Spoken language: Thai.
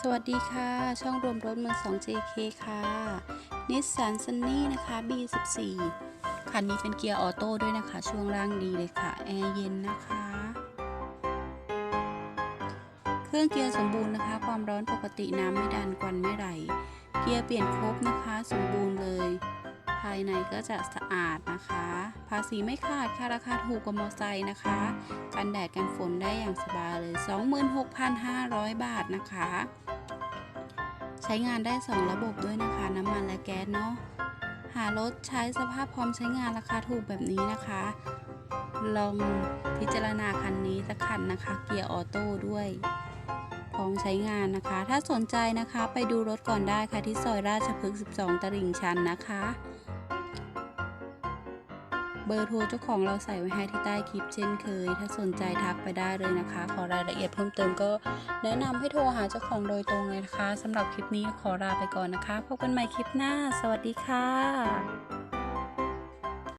สวัสดีค่ะ ช่องรวมรถเมือง 2 JK ค่ะ นิสสันซันนี่นะคะ B14 คันนี้เป็นเกียร์ออโต้ด้วยนะคะ ช่วงล่างดีเลยค่ะ แอร์เย็นนะคะ เครื่องเกียร์สมบูรณ์นะคะ ความร้อนปกติน้ำไม่ดันควันไม่ไหล เกียร์เปลี่ยนครบนะคะ สมบูรณ์เลย ภายในก็จะสะอาดนะคะ ภาษีไม่ขาดค่ะราคาถูกกว่ามอไซค์นะคะ กันแดดกันฝนได้อย่างสบายเลย 26,500 บาทนะคะ ใช้งานได้ 2 ระบบด้วยนะคะ น้ำมันและแก๊สเนาะ หารถใช้สภาพพร้อมใช้งานราคาถูกแบบนี้นะคะ ลองพิจารณาคันนี้สักคันนะคะ เกียร์ออโต้ด้วยพร้อมใช้งานนะคะ ถ้าสนใจนะคะไปดูรถก่อนได้ค่ะที่ซอยราชพฤกษ์ 12 ตลิ่งชันนะคะ เบอร์โทรเจ้าของเราใส่ไว้ให้ที่ใต้คลิปเช่นเคย ถ้าสนใจทักไปได้เลยนะคะ ขอรายละเอียดเพิ่มเติมก็แนะนำให้โทรหาเจ้าของโดยตรงเลยนะคะสำหรับคลิปนี้ขอลาไปก่อนนะคะ พบกันใหม่คลิปหน้า สวัสดีค่ะ